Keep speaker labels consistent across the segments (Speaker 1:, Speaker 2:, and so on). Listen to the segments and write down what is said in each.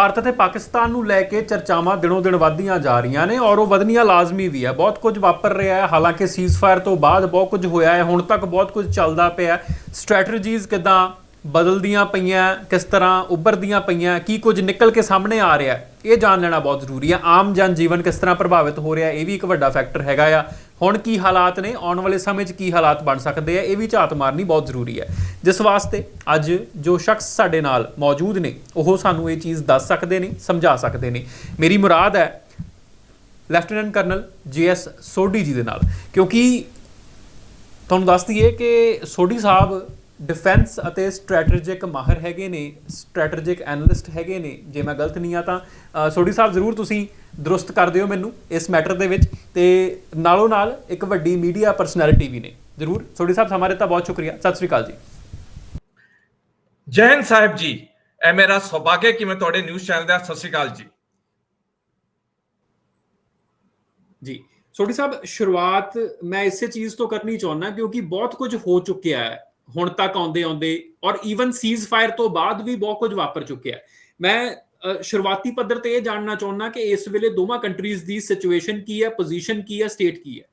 Speaker 1: ਭਾਰਤ ਅਤੇ ਪਾਕਿਸਤਾਨ ਨੂੰ ਲੈ ਕੇ ਚਰਚਾਵਾਂ ਦਿਨੋਂ ਦਿਨ ਵਧਦੀਆਂ ਜਾ ਰਹੀਆਂ ਨੇ ਔਰ ਉਹ ਵਧਣੀਆਂ ਲਾਜ਼ਮੀ ਵੀ ਹੈ। ਬਹੁਤ ਕੁਝ ਵਾਪਰ ਰਿਹਾ ਹੈ। ਹਾਲਾਂਕਿ ਸੀਜ਼ਫਾਇਰ ਤੋਂ ਬਾਅਦ ਬਹੁਤ ਕੁਝ ਹੋਇਆ ਹੈ। ਹੁਣ ਤੱਕ ਬਹੁਤ ਕੁਝ ਚੱਲਦਾ ਪਿਆ ਸਟ੍ਰੈਟਜੀਜ਼ ਕਿਦਾਂ ਬਦਲਦੀਆਂ ਪਈਆਂ, ਕਿਸ ਤਰ੍ਹਾਂ ਉੱਭਰਦੀਆਂ ਪਈਆਂ, ਕੀ ਕੁਝ ਨਿਕਲ ਕੇ ਸਾਹਮਣੇ ਆ ਰਿਹਾ ਇਹ ਜਾਣ ਲੈਣਾ ਬਹੁਤ ਜ਼ਰੂਰੀ ਹੈ। ਆਮ ਜਨ ਜੀਵਨ ਕਿਸ ਤਰ੍ਹਾਂ ਪ੍ਰਭਾਵਿਤ ਹੋ ਰਿਹਾ ਇਹ ਵੀ ਇੱਕ ਵੱਡਾ ਫੈਕਟਰ ਹੈਗਾ ਆ। ਹੁਣ ਕੀ ਹਾਲਾਤ ਨੇ? ਆਉਣ ਵਾਲੇ ਸਮੇਂ 'ਚ ਕੀ ਹਾਲਾਤ ਬਣ ਸਕਦੇ ਆ? ਇਹ ਵੀ ਝਾਤ ਮਾਰਨੀ ਬਹੁਤ ਜ਼ਰੂਰੀ ਹੈ। ਜਿਸ ਵਾਸਤੇ ਅੱਜ ਜੋ ਸ਼ਖਸ ਸਾਡੇ ਨਾਲ ਮੌਜੂਦ ਨੇ, ਉਹ ਸਾਨੂੰ ਇਹ ਚੀਜ਼ ਦੱਸ ਸਕਦੇ ਨੇ, ਸਮਝਾ ਸਕਦੇ ਨੇ। ਮੇਰੀ ਮੁਰਾਦ ਹੈ ਲੈਫਟੀਨੈਂਟ ਕਰਨਲ ਜੀਐਸ ਸੋਢੀ ਜੀ ਦੇ ਨਾਲ। ਕਿਉਂਕਿ ਤੁਹਾਨੂੰ ਦੱਸ ਦਈਏ ਕਿ ਸੋਢੀ ਸਾਹਿਬ ਡਿਫੈਂਸ ਅਤੇ ਸਟ੍ਰੈਟੇਜਿਕ ਮਾਹਰ ਹੈਗੇ ਨੇ ਸਟ੍ਰੈਟੇਜਿਕ ਐਨਾਲਿਸਟ ਹੈਗੇ ਨੇ ਜੇ ਮੈਂ ਗਲਤ ਨਹੀਂ ਆ ਤਾਂ ਸੋਢੀ ਸਾਹਿਬ ਜ਼ਰੂਰ ਤੁਸੀਂ ਦਰੁਸਤ ਕਰ ਦਿਓ ਮੈਨੂੰ ਇਸ ਮੈਟਰ ਦੇ ਵਿੱਚ ਤੇ ਨਾਲੋਂ ਨਾਲ ਇੱਕ ਵੱਡੀ ਮੀਡੀਆ ਪਰਸਨੈਲਿਟੀ ਵੀ ਨੇ। ਜ਼ਰੂਰ ਸੋਢੀ ਸਾਹਿਬ ਹਮਾਰੇ ਤਾਂ ਬਹੁਤ ਸ਼ੁਕਰੀਆ। ਸਤਿ ਸ੍ਰੀ ਅਕਾਲ ਜੀ।
Speaker 2: ਜੈ ਹਿੰਦ ਸਾਹਿਬ ਜੀ। ਇਹ ਮੇਰਾ ਸੁਭਾਗ ਹੈ ਕਿ ਮੈਂ ਤੁਹਾਡੇ ਨਿਊਜ਼ ਚੈਨਲ ਦਾ ਸਤਿ ਸ਼੍ਰੀ ਅਕਾਲ ਜੀ।
Speaker 1: ਜੀ ਸੋਢੀ ਸਾਹਿਬ ਸ਼ੁਰੂਆਤ ਮੈਂ ਇਸੇ ਚੀਜ਼ ਤੋਂ ਕਰਨੀ ਚਾਹੁੰਦਾ ਕਿਉਂਕਿ ਬਹੁਤ ਕੁਝ ਹੋ ਚੁੱਕਿਆ ਹੈ। ਹੁਣ ਤੱਕ ਆਉਂਦੇ ਆਉਂਦੇ ਔਰ ਈਵਨ ਸੀਜ਼ ਫਾਇਰ ਤੋਂ ਬਾਅਦ ਵੀ ਬਹੁਤ ਕੁਝ ਵਾਪਰ ਚੁੱਕਿਆ ਮੈਂ ਸ਼ੁਰੂਆਤੀ ਪੱਧਰ ਤੇ ਇਹ ਜਾਣਨਾ ਚਾਹੁੰਦਾ ਕਿ ਇਸ ਵੇਲੇ ਦੋਵਾਂ ਕੰਟਰੀਜ਼ ਦੀ ਸਿਚੁਏਸ਼ਨ ਕੀ ਹੈ ਪੋਜੀਸ਼ਨ ਕੀ ਹੈ ਸਟੇਟ ਕੀ ਹੈ?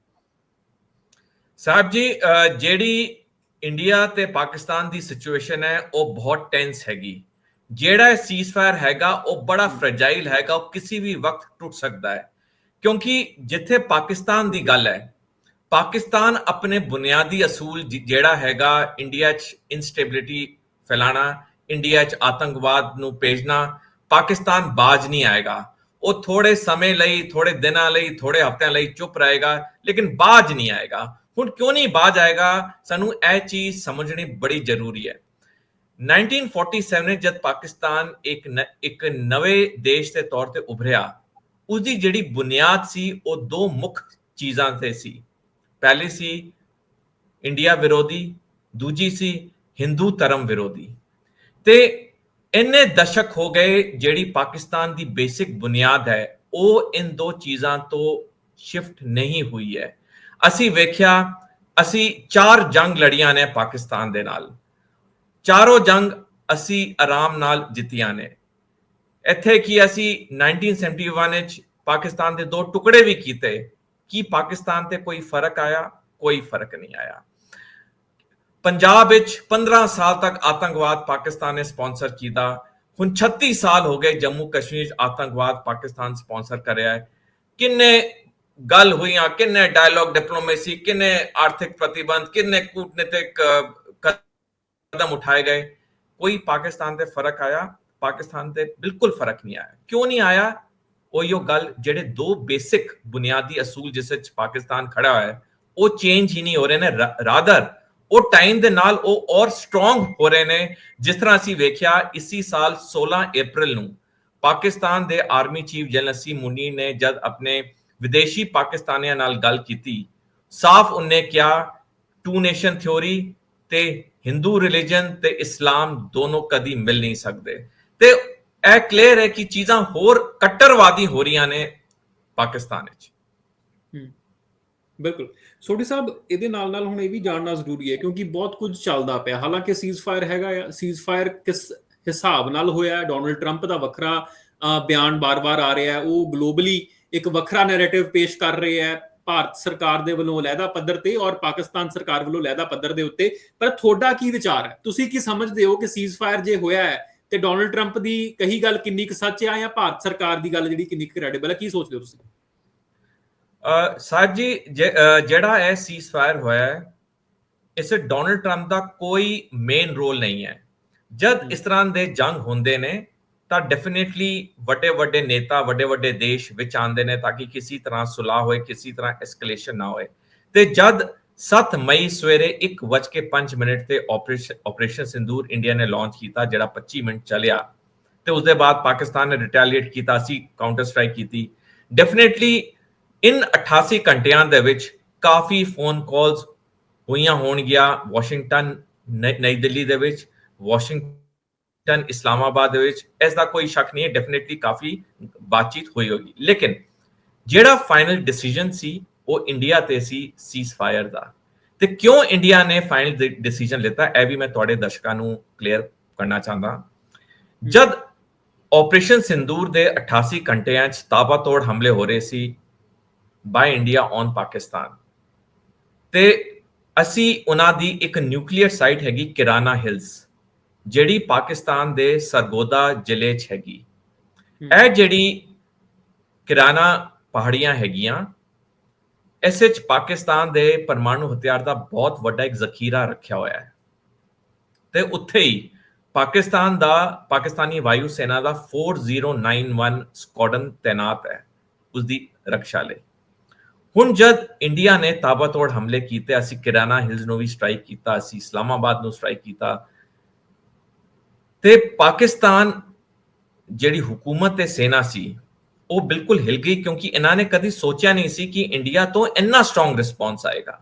Speaker 2: ਸਾਹਿਬ ਜੀ ਜਿਹੜੀ ਇੰਡੀਆ ਤੇ ਪਾਕਿਸਤਾਨ ਦੀ ਸਿਚੁਏਸ਼ਨ ਹੈ, ਉਹ ਬਹੁਤ ਟੈਂਸ ਹੈਗੀ। ਜਿਹੜਾ ਸੀਜ਼ਫਾਇਰ ਹੈਗਾ, ਉਹ ਬੜਾ ਫ੍ਰੈਜਾਈਲ ਹੈਗਾ, ਉਹ ਕਿਸੇ ਵੀ ਵਕਤ ਟੁੱਟ ਸਕਦਾ ਹੈ। ਕਿਉਂਕਿ ਜਿੱਥੇ ਪਾਕਿਸਤਾਨ ਦੀ ਗੱਲ ਹੈ ਪਾਕਿਸਤਾਨ ਆਪਣੇ ਬੁਨਿਆਦੀ ਅਸੂਲ ਜਿ- ਜਿਹੜਾ ਹੈਗਾ, ਇੰਡੀਆ 'ਚ ਇਨਸਟੇਬਿਲਿਟੀ ਫੈਲਾਣਾ, ਇੰਡੀਆ 'ਚ ਆਤੰਕਵਾਦ ਨੂੰ ਭੇਜਣਾ, ਪਾਕਿਸਤਾਨ ਬਾਜ ਨਹੀਂ ਆਏਗਾ। ਉਹ ਥੋੜੇ ਸਮੇਂ ਲਈ ਥੋੜੇ ਦਿਨਾਂ ਲਈ ਥੋੜੇ ਹਫ਼ਤਿਆਂ ਲਈ ਚੁੱਪ ਰਹੇਗਾ, ਲੇਕਿਨ ਬਾਜ ਨਹੀਂ ਆਏਗਾ। ਹੁਣ ਕਿਉਂ ਨਹੀਂ ਬਾਜ ਆਏਗਾ? ਸਾਨੂੰ ਇਹ ਚੀਜ਼ ਸਮਝਣੀ ਬੜੀ ਜ਼ਰੂਰੀ ਹੈ। 1947 ਵਿੱਚ ਜਦ ਪਾਕਿਸਤਾਨ ਇੱਕ ਨ- ਇੱਕ ਨਵੇਂ ਦੇਸ਼ ਦੇ ਤੌਰ ਤੇ ਉਭਰਿਆ, ਉਸਦੀ ਜਿਹੜੀ ਬੁਨਿਆਦ ਸੀ, ਉਹ ਦੋ ਮੁੱਖ ਚੀਜ਼ਾਂ ਤੇ ਸੀ। ਪਹਿਲੀ ਸੀ ਇੰਡੀਆ ਵਿਰੋਧੀ, ਦੂਜੀ ਸੀ ਹਿੰਦੂ ਧਰਮ ਵਿਰੋਧੀ। ਤੇ ਇੰਨੇ ਦਸ਼ਕ ਹੋ ਗਏ ਜਿਹੜੀ ਪਾਕਿਸਤਾਨ ਦੀ ਬੇਸਿਕ ਬੁਨਿਆਦ ਹੈ, ਉਹ ਇਨ ਦੋ ਚੀਜ਼ਾਂ ਤੋਂ ਸ਼ਿਫਟ ਨਹੀਂ ਹੋਈ ਹੈ। ਅਸੀਂ ਵੇਖਿਆ, ਅਸੀਂ ਚਾਰ ਜੰਗ ਲੜੀਆਂ ਨੇ ਪਾਕਿਸਤਾਨ ਦੇ ਨਾਲ। ਚਾਰੋਂ ਜੰਗ ਅਸੀਂ ਆਰਾਮ ਨਾਲ ਜਿੱਤੀਆਂ ਨੇ। ਇੱਥੇ ਕੀ ਅਸੀਂ 1971 ਵਿੱਚ ਪਾਕਿਸਤਾਨ ਦੇ ਦੋ ਟੁਕੜੇ ਵੀ ਕੀਤੇ। ਕੀ ਪਾਕਿਸਤਾਨ ਤੇ ਕੋਈ ਫ਼ਰਕ ਆਇਆ? ਕੋਈ ਫ਼ਰਕ ਨਹੀਂ ਆਇਆ। ਪੰਜਾਬ ਵਿੱਚ 15 ਸਾਲ ਤੱਕ ਆਤੰਕਵਾਦ ਪਾਕਿਸਤਾਨ ਨੇ ਸਪਾਂਸਰ ਕੀਤਾ। ਹੁਣ 36 ਸਾਲ ਹੋ ਗਏ ਜੰਮੂ ਕਸ਼ਮੀਰ ਆਤੰਕਵਾਦ ਪਾਕਿਸਤਾਨ ਸਪਾਂਸਰ ਕਰ ਰਿਹਾ ਹੈ। ਕਿੰਨੇ ਗੱਲ ਹੋਈਆਂ, ਕਿੰਨੇ ਡਾਇਲੌਗ ਡਿਪਲੋਮੇਸੀ ਕਿੰਨੇ ਆਰਥਿਕ ਪ੍ਰਤੀਬੰਧ, ਕਿੰਨੇ ਕੂਟਨੀਤਿਕ ਕਦਮ ਉਠਾਏ ਗਏ। ਕੋਈ ਪਾਕਿਸਤਾਨ ਤੇ ਫ਼ਰਕ ਆਇਆ? ਪਾਕਿਸਤਾਨ ਤੇ ਬਿਲਕੁਲ ਫ਼ਰਕ ਨਹੀਂ ਆਇਆ। ਕਿਉਂ ਨਹੀਂ ਆਇਆ? ਉਹ ਗੱਲ ਜਿਹੜੇ ਦੋ ਬੇਸਿਕ ਬੁਨਿਆਦੀ ਅਸੂਲ ਜਿਸ ਵਿੱਚ ਪਾਕਿਸਤਾਨ ਖੜਾ ਹੈ, ਉਹ ਚੇਂਜ ਹੀ ਨਹੀਂ ਹੋ ਰਹੇ ਨੇ ਰਾਦਰ ਉਹ ਟਾਈਮ ਦੇ ਨਾਲ ਉਹ ਔਰ ਸਟਰੋਂਗ ਹੋ ਰਹੇ ਨੇ, ਜਿਸ ਤਰ੍ਹਾਂ ਅਸੀਂ ਵੇਖਿਆ ਇਸੀ ਸਾਲ 16 April ਨੂੰ ਪਾਕਿਸਤਾਨ ਦੇ ਆਰਮੀ ਚੀਫ ਜਨਰਲ ਸੀ ਮੁਨੀ ਨੇ ਜਦ ਆਪਣੇ ਵਿਦੇਸ਼ੀ ਪਾਕਿਸਤਾਨੀਆਂ ਨਾਲ ਗੱਲ ਕੀਤੀ, ਸਾਫ਼ ਉਹਨੇ ਕਿਹਾ ਟੂ ਨੇਸ਼ਨ ਥਿਉਰੀ ਤੇ ਹਿੰਦੂ ਰਿਲੀਜਨ ਤੇ ਇਸਲਾਮ ਦੋਨੋਂ ਕਦੀ ਮਿਲ ਨਹੀਂ ਸਕਦੇ ਤੇ ਇਹ ਕਲੀਅਰ ਹੈ ਕਿ ਚੀਜ਼ਾਂ ਹੋਰ ਕੱਟਰਵਾਦੀ ਹੋ ਰਹੀਆਂ ਨੇ ਪਾਕਿਸਤਾਨ ਵਿੱਚ।
Speaker 1: ਬਿਲਕੁਲ। ਸੋਢੀ ਸਾਹਿਬ, ਇਹਦੇ ਨਾਲ ਨਾਲ ਹੁਣ ਇਹ ਵੀ ਜਾਣਨਾ ਜ਼ਰੂਰੀ ਹੈ ਕਿਉਂਕਿ ਬਹੁਤ ਕੁਝ ਚੱਲਦਾ ਪਿਆ। ਹਾਲਾਂਕਿ ਸੀਜ਼ਫਾਇਰ ਹੈਗਾ ਆ ਸੀਜ਼ਫਾਇਰ ਕਿਸ ਹਿਸਾਬ ਨਾਲ ਹੋਇਆ ਡੋਨਲਡ ਟਰੰਪ ਦਾ ਵੱਖਰਾ ਬਿਆਨ ਬਾਰ-ਬਾਰ ਆ ਰਿਹਾ ਉਹ ਗਲੋਬਲੀ ਇੱਕ ਵੱਖਰਾ ਨੈਰੇਟਿਵ ਪੇਸ਼ ਕਰ ਰਹੇ ਹੈ। ਭਾਰਤ ਸਰਕਾਰ ਦੇ ਵੱਲੋਂ ਲਹਿਦਾ ਪੱਧਰ ਤੇ ਔਰ ਪਾਕਿਸਤਾਨ ਸਰਕਾਰ ਵੱਲੋਂ ਲਹਿਦਾ ਪੱਧਰ ਦੇ ਉੱਤੇ। ਪਰ ਤੁਹਾਡਾ ਕੀ ਵਿਚਾਰ ਹੈ? ਤੁਸੀਂ ਕੀ ਸਮਝਦੇ ਹੋ ਕਿ ਸੀਜ਼ਫਾਇਰ ਜੇ ਹੋਇਆ ਹੈ ਤੇ ਡੋਨਲਡ ਟਰੰਪ ਦੀ ਕਹੀ ਗੱਲ ਕਿੰਨੀ ਕੁ ਸੱਚ ਹੈ ਜਾਂ ਭਾਰਤ ਸਰਕਾਰ ਦੀ ਗੱਲ ਜਿਹੜੀ ਕਿੰਨੀ ਕੁ ਕ੍ਰੈਡੀਬਲ ਹੈ ਕੀ ਸੋਚਦੇ ਹੋ ਤੁਸੀਂ?
Speaker 2: ਸਾਹਿਬ ਜੀ ਜਿਹੜਾ ਇਹ ਸੀਜ਼ਫਾਇਰ ਹੋਇਆ ਹੈ ਇਸ ਡੋਨਲਡ ਟਰੰਪ ਦਾ ਕੋਈ ਮੇਨ ਰੋਲ ਨਹੀਂ ਹੈ। ਜਦ ਇਸ ਤਰ੍ਹਾਂ ਦੇ ਜੰਗ ਹੁੰਦੇ ਨੇ ਤਾਂ ਡੈਫੀਨਿਟਲੀ ਵੱਡੇ ਵੱਡੇ ਨੇਤਾ ਵੱਡੇ ਵੱਡੇ ਦੇਸ਼ ਵਿੱਚ ਆਉਂਦੇ ਨੇ ਤਾਂ ਕਿ ਕਿਸੇ ਤਰ੍ਹਾਂ ਸੁਲਾਹ ਹੋਏ ਕਿਸੇ ਤਰ੍ਹਾਂ ਐਸਕੇਲੇਸ਼ਨ ਨਾ ਹੋਏ। ਤੇ ਜਦ 7 ਮਈ ਸਵੇਰੇ 1:05 ਮਿੰਟ ਤੇ ਆਪਰੇਸ਼ਨ ਆਪਰੇਸ਼ਨ ਸਿੰਦੂਰ ਇੰਡੀਆ ਨੇ ਲਾਂਚ ਕੀਤਾ, ਜਿਹੜਾ 25 ਮਿੰਟ ਚੱਲਿਆ। ਤੇ ਉਸ ਦੇ ਬਾਅਦ ਪਾਕਿਸਤਾਨ ਨੇ ਰਿਟੈਲੀਏਟ ਕੀਤਾ ਸੀ ਕਾਊਂਟਰ ਸਟ੍ਰਾਈਕ ਕੀਤੀ। ਡੈਫੀਨਿਟਲੀ ਇਨ 88 ਘੰਟਿਆਂ ਦੇ ਵਿੱਚ ਕਾਫੀ ਫੋਨ ਕਾਲਸ ਹੋਈਆਂ ਹੋਣਗੀਆਂ ਵਾਸ਼ਿੰਗਟਨ ਨ- ਨਈ ਦਿੱਲੀ ਦੇ ਵਿੱਚ ਵਾਸ਼ਿੰਗਟਨ ਇਸਲਾਮਾਬਾਦ ਦੇ ਵਿੱਚ। ਇਸ ਦਾ ਕੋਈ ਸ਼ੱਕ ਨਹੀਂ ਹੈ ਡੈਫੀਨਿਟਲੀ ਕਾਫੀ ਬਾਤਚੀਤ ਹੋਈ ਹੋਗੀ। ਲੇਕਿਨ ਜਿਹੜਾ ਫਾਈਨਲ ਡਿਸੀਜਨ ਸੀ ਉਹ ਇੰਡੀਆ ਤੇ ਸੀ ਸੀਜ਼ਫਾਇਰ ਦਾ। ਤੇ ਕਿਉਂ ਇੰਡੀਆ ਨੇ ਫਾਈਨਲ ਡਿਸੀਜਨ ਲਿੱਤਾ? ਇਹ ਵੀ ਮੈਂ ਤੁਹਾਡੇ ਦਰਸ਼ਕਾਂ ਨੂੰ ਕਲੀਅਰ ਕਰਨਾ ਚਾਹੁੰਦਾ। ਜਦ ਆਪਰੇਸ਼ਨ ਸਿੰਦੂਰ ਦੇ 88 ਘੰਟਿਆਂ 'ਚ ਤਾਬੜਤੋੜ ਹਮਲੇ ਹੋ ਰਹੇ ਸੀ ਬਾਈ ਇੰਡੀਆ ਔਨ ਪਾਕਿਸਤਾਨ ਤੇ ਅਸੀਂ ਉਹਨਾਂ ਦੀ ਇੱਕ ਨਿਊਕਲੀਅਰ ਸਾਈਟ ਹੈਗੀ ਕਿਰਾਨਾ ਹਿਲਸ ਜਿਹੜੀ ਪਾਕਿਸਤਾਨ ਦੇ ਸਰਗੋਦਾ ਜ਼ਿਲ੍ਹੇ 'ਚ ਹੈਗੀ। ਇਹ ਜਿਹੜੀ ਕਿਰਾਨਾ ਪਹਾੜੀਆਂ ਹੈਗੀਆਂ ਇਸ ਵਿੱਚ ਪਾਕਿਸਤਾਨ ਦੇ ਪਰਮਾਣੂ ਹਥਿਆਰ ਦਾ ਬਹੁਤ ਵੱਡਾ ਇੱਕ ਜ਼ਖੀਰਾ ਰੱਖਿਆ ਹੋਇਆ ਹੈ। ਤੇ ਉੱਥੇ ਹੀ ਪਾਕਿਸਤਾਨ ਦਾ, ਪਾਕਿਸਤਾਨੀ ਵਾਯੂ ਸੈਨਾ ਦਾ 4091 ਸਕੁਆਡਨ ਤੈਨਾਤ ਹੈ ਉਸ ਦੀ ਰੱਖਿਆ ਲਈ। ਹੁਣ ਜਦ ਇੰਡੀਆ ਨੇ ਤਾਬੜਤੋੜ ਹਮਲੇ ਕੀਤੇ, ਅਸੀਂ ਕਿਰਾਨਾ ਹਿਲਸ ਨੂੰ ਵੀ ਸਟ੍ਰਾਈਕ ਕੀਤਾ, ਅਸੀਂ ਇਸਲਾਮਾਬਾਦ ਨੂੰ ਸਟ੍ਰਾਈਕ ਕੀਤਾ, ਤੇ ਪਾਕਿਸਤਾਨ ਜਿਹੜੀ ਹਕੂਮਤ ਤੇ ਸੈਨਾ ਸੀ ਉਹ ਬਿਲਕੁਲ ਹਿਲ ਗਈ ਕਿਉਂਕਿ ਇਹਨਾਂ ਨੇ ਕਦੀ ਸੋਚਿਆ ਨਹੀਂ ਸੀ ਕਿ ਇੰਡੀਆ ਤੋਂ ਇੰਨਾ ਸਟਰੋਂਗ ਰਿਸਪੌਂਸ ਆਏਗਾ।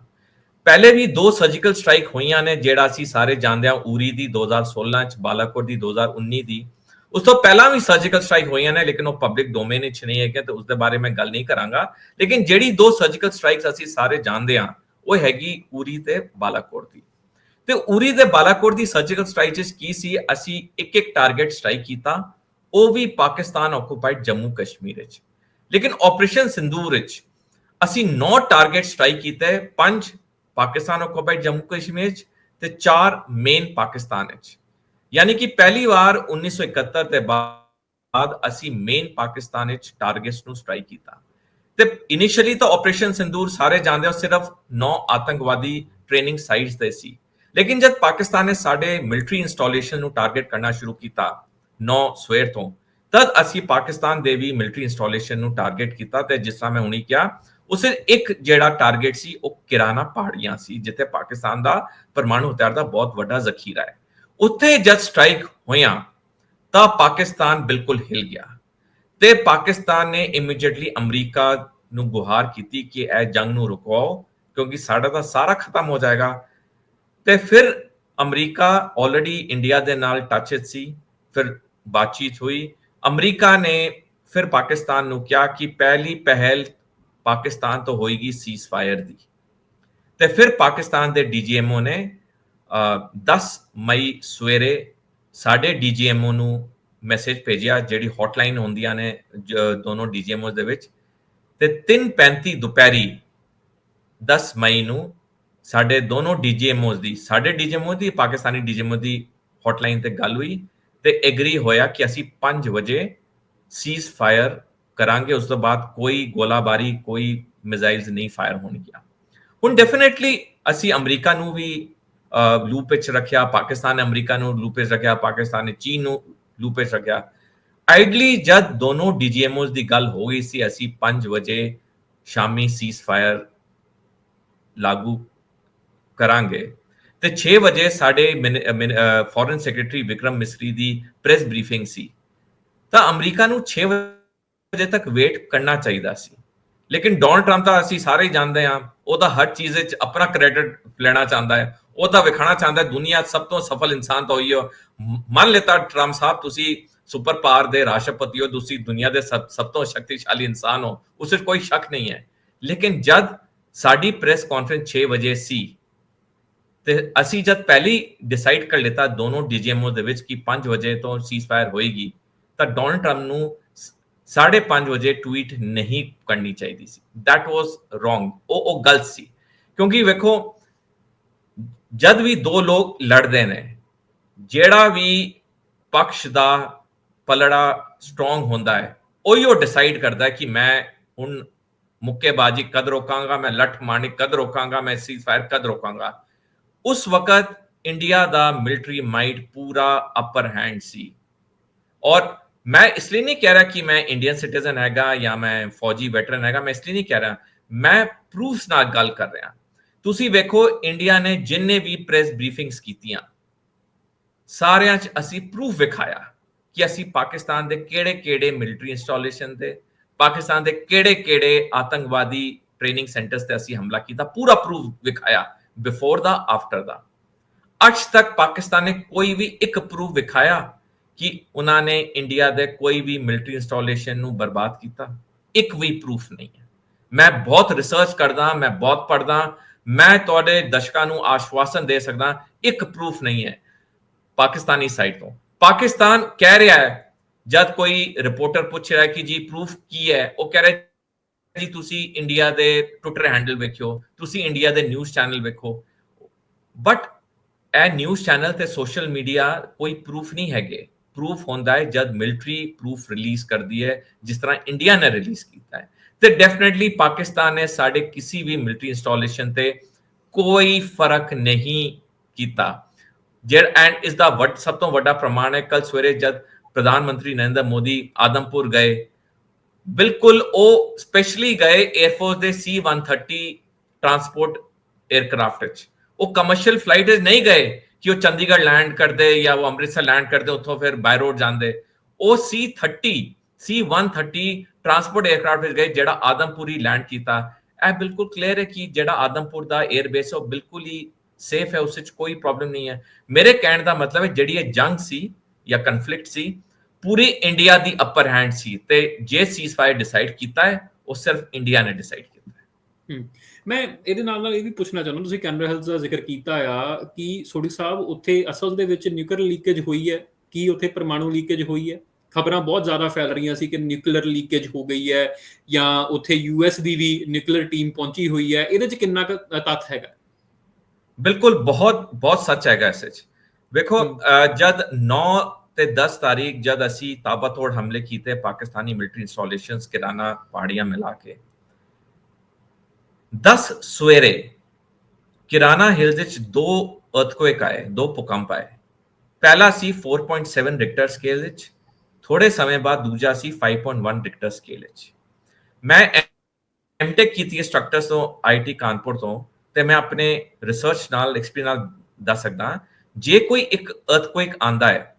Speaker 2: ਪਹਿਲੇ ਵੀ ਦੋ ਸਰਜੀਕਲ ਸਟ੍ਰਾਈਕ ਹੋਈਆਂ ਨੇ, ਜਿਹੜਾ ਅਸੀਂ ਸਾਰੇ ਜਾਣਦੇ ਹਾਂ ਉਰੀ ਦੀ 2016 ਚ, ਬਾਲਾਕੋਟ ਦੀ 2019 ਦੀ। ਉਸ ਤੋਂ ਪਹਿਲਾਂ ਵੀ ਸਰਜੀਕਲ ਸਟ੍ਰਾਈਕ ਹੋਈਆਂ ਨੇ, ਲੇਕਿਨ ਉਹ ਪਬਲਿਕ ਡੋਮੇਨ ਵਿੱਚ ਨਹੀਂ ਹੈਗੇ ਤੇ ਉਸ ਦੇ ਬਾਰੇ ਮੈਂ ਗੱਲ ਨਹੀਂ ਕਰਾਂਗਾ। ਲੇਕਿਨ ਜਿਹੜੀ ਦੋ ਸਰਜੀਕਲ ਸਟ੍ਰਾਈਕਸ ਅਸੀਂ ਸਾਰੇ ਜਾਣਦੇ ਹਾਂ, ਉਹ ਹੈਗੀ ਉਰੀ ਤੇ ਬਾਲਾਕੋਟ ਦੀ। ਤੇ ਉਰੀ ਦੇ ਬਾਲਾਕੋਟ ਦੀ ਸਰਜੀਕਲ ਸਟ੍ਰਾਈਕ ਵਿੱਚ ਕੀ ਸੀ? ਅਸੀਂ ਇੱਕ ਇੱਕ ਟਾਰਗੇਟ ਸਟ੍ਰਾਈਕ ਕੀਤਾ। ਉਹ ਵੀ ਪਾਕਿਸਤਾਨ ਆਕੂਪਾਈਡ ਜੰਮੂ ਕਸ਼ਮੀਰ ਵਿੱਚ। ਲੇਕਿਨ ਆਪਰੇਸ਼ਨ ਸਿੰਦੂਰ ਵਿੱਚ ਅਸੀਂ 9 ਟਾਰਗੇਟ ਸਟ੍ਰਾਈਕ ਕੀਤੇ, ਪੰਜ ਪਾਕਿਸਤਾਨ ਆਕੂਪਾਈਡ ਜੰਮੂ ਕਸ਼ਮੀਰ ਵਿੱਚ ਤੇ ਚਾਰ ਮੇਨ ਪਾਕਿਸਤਾਨ ਵਿੱਚ। ਯਾਨੀ ਕਿ ਪਹਿਲੀ ਵਾਰ 1971 ਦੇ ਬਾਅਦ ਅਸੀਂ ਮੇਨ ਪਾਕਿਸਤਾਨ ਵਿੱਚ ਟਾਰਗੇਟਸ ਨੂੰ ਸਟ੍ਰਾਈਕ ਕੀਤਾ। ਤੇ ਇਨੀਸ਼ੀਅਲੀ ਤਾਂ ਆਪਰੇਸ਼ਨ ਸਿੰਦੂਰ ਸਾਰੇ ਜਾਣਦੇ ਹੋ, ਸਿਰਫ 9 ਆਤੰਕਵਾਦੀ ਟ੍ਰੇਨਿੰਗ ਸਾਈਟਸ ਤੇ ਸੀ। ਲੇਕਿਨ ਜਦ ਪਾਕਿਸਤਾਨ ਨੇ ਸਾਡੇ ਮਿਲਟਰੀ ਇੰਸਟਾਲੇਸ਼ਨ ਨੂੰ ਟਾਰਗੇਟ ਕਰਨਾ ਸ਼ੁਰੂ ਕੀਤਾ 9 ਸਵੇਰ ਤੋਂ। ਤਦ ਅਸੀਂ ਪਾਕਿਸਤਾਨ ਦੇ ਵੀ ਮਿਲਟਰੀ ਇੰਸਟਾਲੇਸ਼ਨ ਨੂੰ ਟਾਰਗੇਟ ਕੀਤਾ ਤੇ ਜਿਸ ਤਰ੍ਹਾਂ ਮੈਂ ਹੁਣੀ ਕਿਹਾ, ਉਸੇ ਇੱਕ ਜਿਹੜਾ ਟਾਰਗੇਟ ਸੀ, ਉਹ ਕਿਰਾਨਾ ਪਹਾੜੀਆਂ ਸੀ, ਜਿੱਥੇ ਪਾਕਿਸਤਾਨ ਦਾ ਪਰਮਾਣੂ ਹਥਿਆਰ ਦਾ ਬਹੁਤ ਵੱਡਾ ਜ਼ਖੀਰਾ ਹੈ। ਉੱਥੇ ਜਦ ਸਟ੍ਰਾਈਕ ਹੋਇਆ ਤਾਂ ਪਾਕਿਸਤਾਨ ਬਿਲਕੁਲ ਹਿਲ ਗਿਆ ਤੇ ਪਾਕਿਸਤਾਨ ਨੇ ਇਮੀਡੀਏਟਲੀ ਅਮਰੀਕਾ ਨੂੰ ਗੁਹਾਰ ਕੀਤੀ ਕਿ ਇਹ ਜੰਗ ਨੂੰ ਰੁਕਾਓ ਕਿਉਂਕਿ ਸਾਡਾ ਤਾਂ ਸਾਰਾ ਖਤਮ ਹੋ ਜਾਏਗਾ। ਤੇ ਫਿਰ ਅਮਰੀਕਾ ਆਲਰੇਡੀ ਇੰਡੀਆ ਦੇ ਨਾਲ ਟੱਚ ਸੀ, ਫਿਰ ਬਾਤਚੀਤ ਹੋਈ। ਅਮਰੀਕਾ ਨੇ ਫਿਰ ਪਾਕਿਸਤਾਨ ਨੂੰ ਕਿਹਾ ਕਿ ਪਹਿਲੀ ਪਹਿਲ ਪਾਕਿਸਤਾਨ ਤੋਂ ਹੋਏਗੀ ਸੀਜ਼ ਫਾਇਰ ਦੀ। ਤੇ ਫਿਰ ਪਾਕਿਸਤਾਨ ਦੇ ਡੀਜੀਐਮਓ ਨੇ 10 ਮਈ ਸਵੇਰੇ ਸਾਡੇ ਡੀਜੀਐਮਓ ਨੂੰ ਮੈਸੇਜ ਭੇਜਿਆ, ਜਿਹੜੀ ਹੌਟਲਾਈਨ ਹੁੰਦੀਆਂ ਨੇ ਦੋਨੋਂ ਡੀਜੀਐਮਓਸ ਦੇ ਵਿੱਚ। ਤੇ 3:35 ਦੁਪਹਿਰੀ 10 ਮਈ ਨੂੰ ਸਾਡੇ ਦੋਨੋਂ ਡੀਜੀਐਮਓਸ ਦੀ, ਸਾਡੇ ਡੀਜੀਐਮਓ ਦੀ, ਪਾਕਿਸਤਾਨੀ ਡੀਜੀਐਮਓ ਦੀ ਹੌਟਲਾਈਨ ਤੇ ਗੱਲ ਹੋਈ। ਤੇ ਐਗਰੀ ਹੋਇਆ ਕਿ ਅਸੀਂ 5 ਵਜੇ ਸੀਜ਼ ਫਾਇਰ ਕਰਾਂਗੇ, ਉਸ ਤੋਂ ਬਾਅਦ ਕੋਈ ਗੋਲਾਬਾਰੀ, ਕੋਈ ਮਿਜ਼ਾਈਲਸ ਨਹੀਂ ਫਾਇਰ ਹੋਣਗੀਆਂ। ਹੁਣ ਡੈਫੀਨਿਟਲੀ ਅਸੀਂ ਅਮਰੀਕਾ ਨੂੰ ਵੀ ਲੂਪ ਵਿੱਚ ਰੱਖਿਆ, ਪਾਕਿਸਤਾਨ ਨੇ ਅਮਰੀਕਾ ਨੂੰ ਲੂਪ ਵਿੱਚ ਰੱਖਿਆ, ਪਾਕਿਸਤਾਨ ਨੇ ਚੀਨ ਨੂੰ ਲੂਪ ਵਿੱਚ ਰੱਖਿਆ। ਆਈਡਲੀ ਜਦ ਦੋਨੋਂ ਡੀਜੀਐਮਓਸ ਦੀ ਗੱਲ ਹੋ ਗਈ ਸੀ, ਅਸੀਂ 5 ਵਜੇ ਸ਼ਾਮੀ ਸੀਜ਼ ਫਾਇਰ ਲਾਗੂ ਕਰਾਂਗੇ। ਤੇ 6 ਵਜੇ ਸਾਡੇ ਫੋਰਨ ਸੈਕਟਰੀ ਵਿਕਰਮ ਮਿਸਰੀ ਦੀ ਪ੍ਰੈਸ ਬਰੀਫਿੰਗ ਸੀ। ਤਾਂ ਅਮਰੀਕਾ ਨੂੰ 6 ਵਜੇ ਤੱਕ ਵੇਟ ਕਰਨਾ ਚਾਹੀਦਾ ਸੀ। ਲੇਕਿਨ ਡੋਨਲਡ ਟਰੰਪ ਤਾਂ ਅਸੀਂ ਸਾਰੇ ਜਾਣਦੇ ਹਾਂ, ਉਹ ਤਾਂ ਹਰ ਚੀਜ਼ ਵਿੱਚ ਆਪਣਾ ਕ੍ਰੈਡਿਟ ਲੈਣਾ ਚਾਹੁੰਦਾ ਹੈ। ਉਹ ਤਾਂ ਵਿਖਾਣਾ ਚਾਹੁੰਦਾ ਹੈ, ਦੁਨੀਆ ਸਭ ਤੋਂ ਸਫਲ ਇਨਸਾਨ ਤਾਂ ਹੋਈ ਹੋ। ਮੰਨ ਲੈਤਾ ਟਰੰਪ ਸਾਹਿਬ, ਤੁਸੀਂ ਸੁਪਰ ਪਾਵਰ ਦੇ ਰਾਸ਼ਟਰਪਤੀ ਹੋ, ਤੁਸੀਂ ਦੁਨੀਆ ਦੇ ਸਭ ਸਭ ਤੋਂ ਸ਼ਕਤੀਸ਼ਾਲੀ ਇਨਸਾਨ ਹੋ ਉਸ ਵਿੱਚ ਕੋਈ ਸ਼ੱਕ ਨਹੀਂ ਹੈ। ਲੇਕਿਨ ਜਦ ਸਾਡੀ ਪ੍ਰੈਸ ਕਾਨਫਰੰਸ 6 ਵਜੇ ਸੀ ਤੇ ਅਸੀਂ ਜਦ ਪਹਿਲੀ ਡਿਸਾਈਡ ਕਰ ਲਿੱਤਾ ਦੋਨੋਂ ਡੀਜੀਐਮਓ ਦੇ ਵਿੱਚ ਕਿ 5 ਵਜੇ ਤੋਂ ਸੀਜ਼ਫਾਇਰ ਹੋਏਗੀ, ਤਾਂ ਡੋਨਲਡ ਟਰੰਪ ਨੂੰ 5:30 ਵਜੇ ਟਵੀਟ ਨਹੀਂ ਕਰਨੀ ਚਾਹੀਦੀ ਸੀ। That was ਰੋਂਗ ਉਹ ਉਹ ਗਲਤ ਸੀ। ਕਿਉਂਕਿ ਵੇਖੋ, ਜਦ ਵੀ ਦੋ ਲੋਕ ਲੜਦੇ ਨੇ, ਜਿਹੜਾ ਵੀ ਪਕਸ਼ ਦਾ ਪਲੜਾ ਸਟਰੋਂਗ ਹੁੰਦਾ ਹੈ, ਉਹੀ ਉਹ ਡਿਸਾਈਡ ਕਰਦਾ ਕਿ ਮੈਂ ਹੁਣ ਮੁੱਕੇਬਾਜ਼ੀ ਕਦ ਰੋਕਾਂਗਾ, ਮੈਂ ਲੱਠ ਮਾਰਨੀ ਕਦ ਰੋਕਾਂਗਾ, ਮੈਂ ਸੀਜ਼ਫਾਇਰ ਕਦ ਰੋਕਾਂਗਾ। ਉਸ ਵਕਤ ਇੰਡੀਆ ਦਾ ਮਿਲਟਰੀ ਮਾਈਟ ਪੂਰਾ ਅਪਰ ਹੈਂਡ ਸੀ। ਔਰ ਮੈਂ ਇਸ ਲਈ ਨਹੀਂ ਕਹਿ ਰਿਹਾ ਕਿ ਮੈਂ ਇੰਡੀਅਨ ਸਿਟੀਜ਼ਨ ਹੈਗਾ ਜਾਂ ਮੈਂ ਫੌਜੀ ਵੈਟਰਨ ਹੈਗਾ, ਮੈਂ ਇਸ ਲਈ ਨਹੀਂ ਕਹਿ ਰਿਹਾ। ਮੈਂ ਪ੍ਰੂਫਸ ਨਾਲ ਗੱਲ ਕਰ ਰਿਹਾ। ਤੁਸੀਂ ਵੇਖੋ ਇੰਡੀਆ ਨੇ ਜਿੰਨੇ ਵੀ ਪ੍ਰੈਸ ਬਰੀਫਿੰਗਸ ਕੀਤੀਆਂ, ਸਾਰਿਆਂ 'ਚ ਅਸੀਂ ਪ੍ਰੂਫ ਵਿਖਾਇਆ ਕਿ ਅਸੀਂ ਪਾਕਿਸਤਾਨ ਦੇ ਕਿਹੜੇ-ਕਿਹੜੇ ਮਿਲਟਰੀ ਇੰਸਟਾਲੇਸ਼ਨ ਤੇ, ਪਾਕਿਸਤਾਨ ਦੇ ਕਿਹੜੇ-ਕਿਹੜੇ ਆਤੰਕਵਾਦੀ ਟ੍ਰੇਨਿੰਗ ਸੈਂਟਰਸ ਤੇ ਅਸੀਂ ਹਮਲਾ ਕੀਤਾ। ਪੂਰਾ ਪ੍ਰੂਫ ਵਿਖਾਇਆ। ਬਿਫੋਰ ਦਾ ਆਫਟਰ ਦਾ। ਅੱਜ ਤੱਕ ਪਾਕਿਸਤਾਨ ਨੇ ਕੋਈ ਵੀ ਇੱਕ ਪ੍ਰੂਫ ਵਿਖਾਇਆ ਕਿ ਉਹਨਾਂ ਨੇ ਇੰਡੀਆ ਦੇ ਕੋਈ ਵੀ ਮਿਲਟਰੀ ਇੰਸਟਾਲੇਸ਼ਨ ਨੂੰ ਬਰਬਾਦ ਕੀਤਾ? ਇੱਕ ਵੀ ਪ੍ਰੂਫ ਨਹੀਂ ਹੈ। ਮੈਂ ਬਹੁਤ ਰਿਸਰਚ ਕਰਦਾ, ਮੈਂ ਬਹੁਤ ਪੜਦਾ ਮੈਂ ਤੁਹਾਡੇ ਦਰਸ਼ਕਾਂ ਨੂੰ ਆਸ਼ਵਾਸਨ ਦੇ ਸਕਦਾ, ਇੱਕ ਪ੍ਰੂਫ ਨਹੀਂ ਹੈ ਪਾਕਿਸਤਾਨੀ ਸਾਈਡ ਤੋਂ। ਪਾਕਿਸਤਾਨ ਕਹਿ ਰਿਹਾ ਹੈ, ਜਦ ਕੋਈ ਰਿਪੋਰਟਰ ਪੁੱਛ ਰਿਹਾ ਕਿ ਜੀ ਪ੍ਰੂਫ ਕੀ ਹੈ, ਉਹ ਕਹਿ ਰਿਹਾ ਜੀ, ਤੁਸੀਂ ਇੰਡੀਆ ਦੇ ਟਵਿੱਟਰ ਹੈਂਡਲ ਵੇਖਿਓ, ਤੁਸੀਂ ਇੰਡੀਆ ਦੇ ਨਿਊਜ਼ ਚੈਨਲ ਵੇਖੋ ਬਟ ਇਹ ਨਿਊਜ਼ ਚੈਨਲ ਤੇ ਸੋਸ਼ਲ ਮੀਡੀਆ ਕੋਈ ਪ੍ਰੂਫ ਨਹੀਂ ਹੈਗੇ। ਪ੍ਰੂਫ ਹੁੰਦਾ ਹੈ ਜਦ ਮਿਲਟਰੀ ਪ੍ਰੂਫ ਰਿਲੀਜ਼ ਕਰਦੀ ਹੈ, ਜਿਸ ਤਰ੍ਹਾਂ ਇੰਡੀਆ ਨੇ ਰਿਲੀਜ਼ ਕੀਤਾ ਹੈ। ਤੇ ਡੈਫੀਨਿਟਲੀ ਪਾਕਿਸਤਾਨ ਨੇ ਸਾਡੇ ਕਿਸੇ ਵੀ ਮਿਲਟਰੀ ਇੰਸਟਾਲੇਸ਼ਨ ਤੇ ਕੋਈ ਫ਼ਰਕ ਨਹੀਂ ਕੀਤਾ। ਜਿਹੜਾ ਐਂਡ ਇਸ ਦਾ ਵੱਡ ਸਭ ਤੋਂ ਵੱਡਾ ਪ੍ਰਮਾਣ ਹੈ ਕੱਲ ਸਵੇਰੇ ਜਦ ਪ੍ਰਧਾਨ ਮੰਤਰੀ ਨਰਿੰਦਰ ਮੋਦੀ ਆਦਮਪੁਰ ਗਏ ਬਿਲਕੁਲ ਉਹ ਸਪੈਸ਼ਲੀ ਗਏ 에ਅਰਫੋਰਸ ਦੇ C130 ਟਰਾਂਸਪੋਰਟ 에ਅਰਕ੍ਰਾਫਟ ਵਿੱਚ। ਉਹ ਕਮਰਸ਼ੀਅਲ ਫਲਾਈਟ ਵਿੱਚ ਨਹੀਂ ਗਏ ਕਿ ਉਹ ਚੰਡੀਗੜ੍ਹ ਲੈਂਡ ਕਰਦੇ ਜਾਂ ਉਹ ਅੰਮ੍ਰਿਤਸਰ ਲੈਂਡ ਕਰਦੇ, ਉੱਥੋਂ ਫਿਰ ਬਾਈ ਰੋਡ ਜਾਂਦੇ। ਉਹ C30 C130 ਟਰਾਂਸਪੋਰਟ 에ਅਰਕ੍ਰਾਫਟ ਵਿੱਚ ਗਏ ਜਿਹੜਾ ਆਦਮਪੁਰੀ ਲੈਂਡ ਕੀਤਾ। ਇਹ ਬਿਲਕੁਲ ਕਲੀਅਰ ਹੈ ਕਿ ਜਿਹੜਾ ਆਦਮਪੁਰ ਦਾ 에ਅਰਬੇਸ ਉਹ ਬਿਲਕੁਲ ਹੀ ਸੇਫ ਹੈ, ਉਸ ਵਿੱਚ ਕੋਈ ਪ੍ਰੋਬਲਮ ਨਹੀਂ ਹੈ। ਮੇਰੇ ਕਹਿਣ ਦਾ ਮਤਲਬ ਹੈ, ਜਿਹੜੀ ਇਹ ਜੰਗ ਸੀ ਜਾਂ ਕਨਫਲਿਕਟ ਸੀ ਪੂਰੀ ਇੰਡੀਆ ਦੀ ਅਪਰ ਹੈਂਡ ਸੀ ਤੇ ਜੇ ਸੀਜ਼ਫਾਇਰ ਡਿਸਾਈਡ ਕੀਤਾ ਹੈ ਉਹ ਸਿਰਫ ਇੰਡੀਆ ਨੇ ਡਿਸਾਈਡ ਕੀਤਾ ਹੈ।
Speaker 1: ਮੈਂ ਇਹਦੇ ਨਾਲ ਨਾਲ ਇਹ ਵੀ ਪੁੱਛਣਾ ਚਾਹੁੰਦਾ ਤੁਸੀਂ ਕੈਨਬਰਾ ਹਿਲਸ ਦਾ ਜ਼ਿਕਰ ਕੀਤਾ ਆ ਕਿ ਸੋਢੀ ਸਾਹਿਬ ਉੱਥੇ ਅਸਲ ਦੇ ਵਿੱਚ ਨਿਊਕਲੀਅਰ ਲੀਕੇਜ ਹੋਈ ਹੈ ਕੀ ਉੱਥੇ ਪਰਮਾਣੂ ਲੀਕੇਜ ਹੋਈ ਹੈ? ਖਬਰਾਂ ਬਹੁਤ ਜ਼ਿਆਦਾ ਫੈਲ ਰਹੀਆਂ ਸੀ ਕਿ ਨਿਊਕਲੀਅਰ ਲੀਕੇਜ ਹੋ ਗਈ ਹੈ ਜਾਂ ਉੱਥੇ ਯੂਐਸ ਦੀ ਵੀ ਨਿਊਕਲੀਅਰ ਟੀਮ ਪਹੁੰਚੀ ਹੋਈ ਹੈ ਇਹਦੇ 'ਚ ਕਿੰਨਾ ਕੁ ਤੱਥ ਹੈਗਾ?
Speaker 2: ਬਿਲਕੁਲ ਬਹੁਤ ਬਹੁਤ ਸੱਚ ਹੈਗਾ ਇਸ ਵਿੱਚ ਵੇਖੋ ਜਦ 9 ਤੇ 10 ਤਾਰੀਖ ਜਦ ਅਸੀਂ ਤਾਬਤੋੜ ਹਮਲੇ ਕੀਤੇ ਪਾਕਿਸਤਾਨੀ ਮਿਲਟਰੀ ਇੰਸਟਾਲੇਸ਼ਨਸ ਕਿਰਾਨਾ ਪਹਾੜੀਆਂ ਮਿਲਾ ਕੇ। 10 ਸਵੇਰੇ ਕਿਰਾਨਾ ਹਿਲਜ਼ ਵਿੱਚ ਦੋ ਅਰਥਕੁਏਕ ਆਏ, ਦੋ ਭੂਕੰਪ ਆਏ। ਪਹਿਲਾ ਸੀ 4.7 ਰਿਕਟਰ ਸਕੇਲ ਵਿੱਚ ਥੋੜੇ ਸਮੇਂ ਬਾਅਦ ਦੂਜਾ ਸੀ 5.1 ਰਿਕਟਰ ਸਕੇਲ ਵਿੱਚ। ਮੈਂ ਐਮਟੈਕ ਕੀਤੀ ਸਟਰਕਚਰਸ ਤੋਂ ਆਈਟੀ ਕਾਨਪੁਰ ਤੋਂ, ਤੇ ਮੈਂ ਆਪਣੇ ਰਿਸਰਚ ਨਾਲ ਐਕਸਪੀਰੀਅੰਸ ਨਾਲ ਦੱਸ ਸਕਦਾ ਜੇ ਕੋਈ ਇੱਕ ਅਰਥਕੁਏਕ ਆਂਦਾ ਹੈ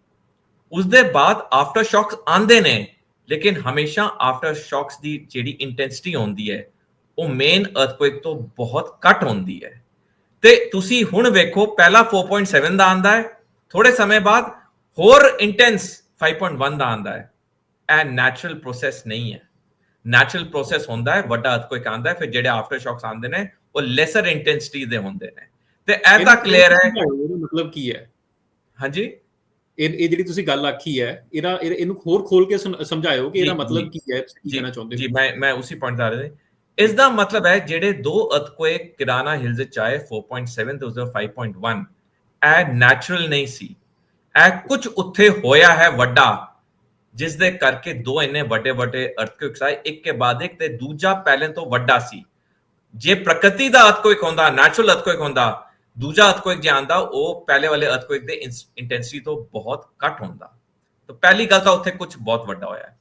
Speaker 2: ਉਸ ਦੇ ਬਾਅਦ ਆਫਟਰ ਸ਼ੌਕਸ ਆਂਦੇ ਨੇ ਲੇਕਿਨ ਹਮੇਸ਼ਾ ਆਫਟਰ ਸ਼ੌਕਸ ਦੀ ਜਿਹੜੀ ਇੰਟੈਂਸਿਟੀ ਹੁੰਦੀ ਹੈ ਉਹ ਮੇਨ ਅਰਥਕੁਏਕ ਤੋਂ ਬਹੁਤ ਘੱਟ ਹੁੰਦੀ ਹੈ। ਤੇ ਤੁਸੀਂ ਹੁਣ ਵੇਖੋ ਪਹਿਲਾ 4.7 ਦਾ ਆਂਦਾ ਹੈ ਥੋੜੇ ਸਮੇਂ ਬਾਅਦ ਹੋਰ ਇੰਟੈਂਸ 5.1 ਦਾ ਆਂਦਾ ਹੈ। ਇਹ ਨੈਚੁਰਲ ਪ੍ਰੋਸੈਸ ਨਹੀਂ ਹੈ। ਨੈਚੁਰਲ ਪ੍ਰੋਸੈਸ ਹੁੰਦਾ ਹੈ ਵੱਡਾ ਅਰਥਕੁਏਕ ਆਂਦਾ ਹੈ ਫਿਰ ਜਿਹੜੇ ਆਫਟਰ ਸ਼ੌਕਸ ਆਂਦੇ ਨੇ ਉਹ ਲੈਸਰ ਇੰਟੈਂਸਿਟੀ ਦੇ ਹੁੰਦੇ ਨੇ। ਤੇ ਇਹ ਤਾਂ ਕਲੀਅਰ ਹੈ।
Speaker 1: ਮਤਲਬ ਕੀ ਹੈ?
Speaker 2: ਹਾਂਜੀ?
Speaker 1: ਇਹ ਇਹ ਜਿਹੜੀ ਤੁਸੀਂ ਗੱਲ ਆਖੀ ਹੈ ਇਹਦਾ ਇਹਨੂੰ ਹੋਰ ਖੋਲ ਕੇ ਸਮਝਾਇਓ ਕਿ ਇਹਦਾ ਮਤਲਬ ਕੀ ਹੈ ਤੁਸੀਂ ਕਹਿਣਾ ਚਾਹੁੰਦੇ ਹੋ।
Speaker 2: ਜੀ ਮੈਂ ਮੈਂ ਉਸੇ ਪੁਆਇੰਟ ਆ ਰਿਹਾ ਇਸ ਦਾ ਮਤਲਬ ਹੈ ਜਿਹੜੇ ਦੋ ਅਰਥਕੁਏਕ ਕਿਰਾਨਾ ਵਿੱਚ ਆਏ 4.7 ਤੇ ਉਸਦਾ 5.1 ਇਹ ਨੈਚੁਰਲ ਨਹੀਂ ਸੀ। ਇਹ ਕੁਝ ਉੱਥੇ ਹੋਇਆ ਹੈ ਵੱਡਾ ਜਿਸ ਦੇ ਕਰਕੇ ਦੋ ਇੰਨੇ ਵੱਡੇ ਵੱਡੇ ਅਰਥਕੁਏਕਸ ਆਏ ਇੱਕ ਕੇ ਬਾਅਦ ਇੱਕ ਤੇ ਦੂਜਾ ਪਹਿਲੇ ਤੋਂ ਵੱਡਾ ਸੀ। ਜੇ ਪ੍ਰਕਿਰਤੀ ਦਾ ਅਰਥਕੁਏਕ ਹੁੰਦਾ ਨੈਚੁਰਲ ਅਰਥਕੁਏਕ ਹੁੰਦਾ ਦੂਜਾ ਅਰਥਕੁਇਕ ਜੇ ਆਂਦਾ ਉਹ ਪਹਿਲੇ ਵਾਲੇ ਅਰਥਕੁਏਕ ਦੇ ਇੰਟੈਂਸਿਟੀ ਤੋਂ ਬਹੁਤ ਘੱਟ ਹੁੰਦਾ। ਤਾਂ ਪਹਿਲੀ ਗੱਲ ਤਾਂ ਉੱਥੇ ਕੁਝ ਬਹੁਤ ਵੱਡਾ ਹੋਇਆ।